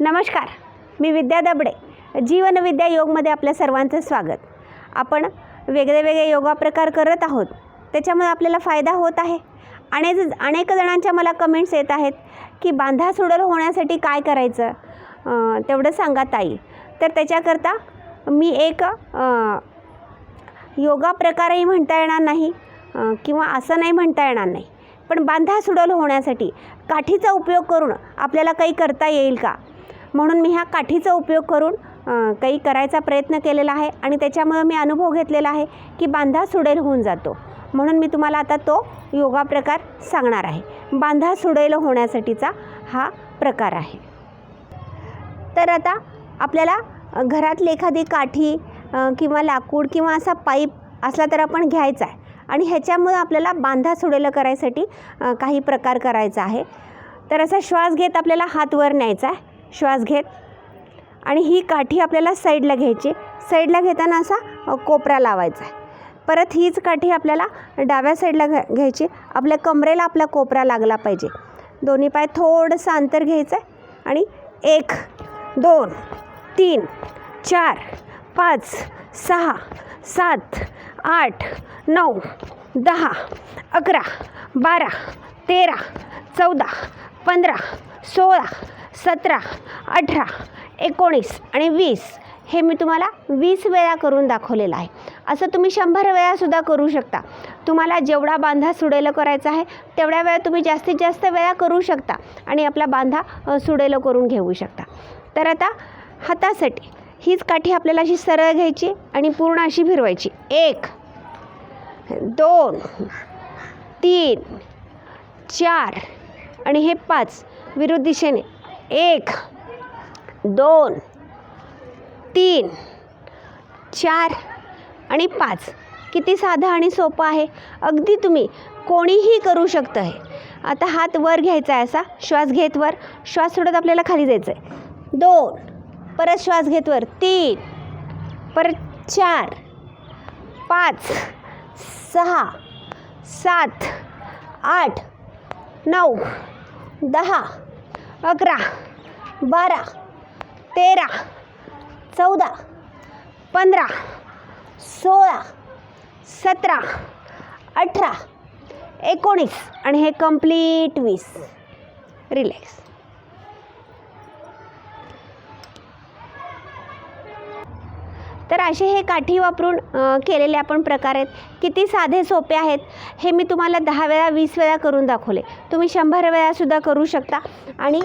नमस्कार मी विद्या दबडे जीवनविद्या योगमध्ये आपल्या सर्वांचं स्वागत. आपण वेगळे वेगळे योगा प्रकार करत आहोत त्याच्यामुळे आपल्याला फायदा होत आहे. अनेक अनेक जणांच्या मला कमेंट्स येत आहेत की बांधा सुडल होण्यासाठी काय करायचं? तेवढं सांगा ताई. तर त्याच्याकरता मी एक योगा प्रकारही म्हणता येणार नाही किंवा असं नाही म्हणता येणार नाही. पण बांधा सुडल होण्यासाठी काठीचा उपयोग करून आपल्याला काही करता येईल का? म्हणून मी ह्या काठीचा उपयोग करून काही करायचा प्रयत्न केलेला आहे आणि त्याच्यामुळं मी अनुभव घेतलेला आहे की बांधा सुडेल होऊन जातो. म्हणून मी तुम्हाला आता तो योगा प्रकार सांगणार आहे. बांधा सुडेल होण्यासाठीचा हा प्रकार आहे. तर आता आपल्याला घरातली एखादी काठी किंवा लाकूड किंवा असा पाईप असला तर आपण घ्यायचा आहे. आणि ह्याच्यामुळे आपल्याला बांधा सुडेलं करायसाठी काही प्रकार करायचा आहे. तर असा श्वास घेत आपल्याला हात वर न्यायचा आहे. श्वास घेत आणि ही काठी आपल्याला साईडला घ्यायची. साईडला घेताना असा कोपरा लावायचा आहे. परत हीच काठी आपल्याला डाव्या साईडला घ्या घ्यायची. आपल्या कमरेला आपला कोपरा लागला पाहिजे. दोन्ही पाय थोडंसं अंतर घ्यायचं आहे आणि एक दोन तीन चार पाच सहा सात आठ नऊ दहा अकरा बारा तेरा चौदा पंधरा सोळा सतरा अठरा एकोणीस आणि वीस हे मी तुम्हाला वीस वेळा करून दाखवलेलं आहे. असं तुम्ही शंभर वेळासुद्धा करू शकता. तुम्हाला जेवढा बांधा सुडेलं करायचा आहे तेवढ्या वेळा तुम्ही जास्तीत जास्त वेळा करू शकता आणि आपला बांधा सुडेलं करून घेऊ शकता. तर आता हातासाठी हीच काठी आपल्याला अशी सरळ घ्यायची आणि पूर्ण अशी फिरवायची. एक दोन तीन चार आणि हे पाच विरुद्ध दिशेने एक दोन तीन चार आणि पाच. किती साधं आणि सोपं आहे. अगदी तुम्ही कोणीही करू शकतं हे आता हात वर घ्यायचा आहे असा. श्वास घेत वर. श्वास सोडत आपल्याला खाली जायचं आहे दोन. परत श्वास घेत वर. तीन. परत चार. पाच. सहा. सात. आठ. नऊ. दहा. अकरा बारा तेरा चौदा पंधरा सोळा सतरा अठरा एकोणीस आणि हे कंप्लीट वीस. रिलॅक्स तर असे हे काठी वापरून केलेले आपण प्रकार आहेत. किती साधे सोपे आहेत हे मी तुम्हाला दहा वेळा वीस वेळा करून दाखवले. तुम्ही शंभर वेळासुद्धा करू शकता आणि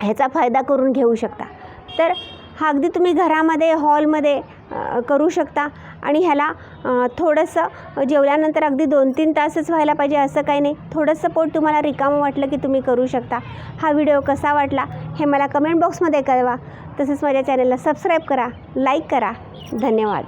ह्याचा फायदा करून घेऊ शकता. तर हा अगदी तुम्ही घरामध्ये हॉलमध्ये करू शकता. आणि ह्याला थोडंसं जेवल्यानंतर अगदी दोन तीन तासच व्हायला पाहिजे असं काही नाही. थोडंसं पोट तुम्हाला रिकामं वाटलं की तुम्ही करू शकता. हा व्हिडिओ कसा वाटला हे मला कमेंट बॉक्समध्ये कळवा. तसंच माझ्या चॅनलला सबस्क्राईब करा लाईक करा. धन्यवाद.